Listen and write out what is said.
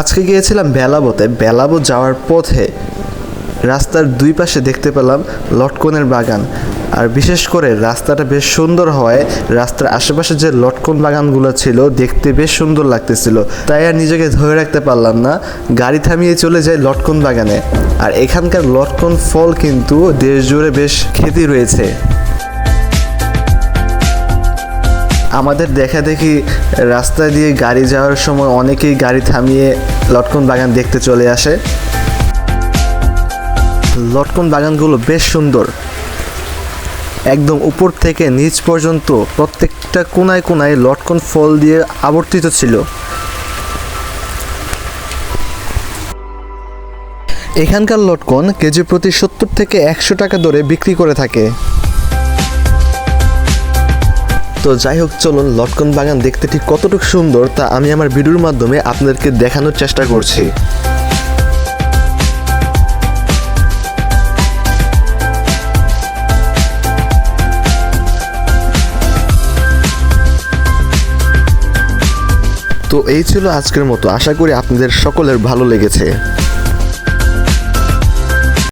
আজকে গিয়েছিলাম বেলাবোতে। বেলাবো যাওয়ার পথে রাস্তার দুই পাশে দেখতে পেলাম লটকনের বাগান। আর বিশেষ করে রাস্তাটা বেশ সুন্দর হওয়ায় রাস্তার আশেপাশে যে লটকন বাগানগুলো ছিল, দেখতে বেশ সুন্দর লাগতেছিল। তাই আর নিজেকে ধরে রাখতে পারলাম না। গাড়ি থামিয়ে চলে যাই লটকন বাগানে। আর এখানকার লটকন ফল কিন্তু দেশ জুড়ে বেশ খ্যাতি রয়েছে। আমাদের দেখা দেখি রাস্তা দিয়ে গাড়ি যাওয়ার সময় অনেকেই গাড়ি থামিয়ে লটকন বাগান দেখতে চলে আসে। লটকন বাগানগুলো বেশ সুন্দর। একদম উপর থেকে নিচ পর্যন্ত প্রত্যেকটা কোনায় কোনায় লটকন ফল দিয়ে আবর্তিত ছিল। এখানকার লটকন কেজি প্রতি সত্তর থেকে একশো টাকা দরে বিক্রি করে থাকে। তো যাই হোক, চলুন লটকন বাগান দেখতে ঠিক কতটুকু সুন্দর তা আমি আমার ভিডিওর মাধ্যমে আপনাদেরকে দেখানোর চেষ্টা করছি। তো এই ছিল আজকের মতো। আশা করি আপনাদের সকলের ভালো লেগেছে।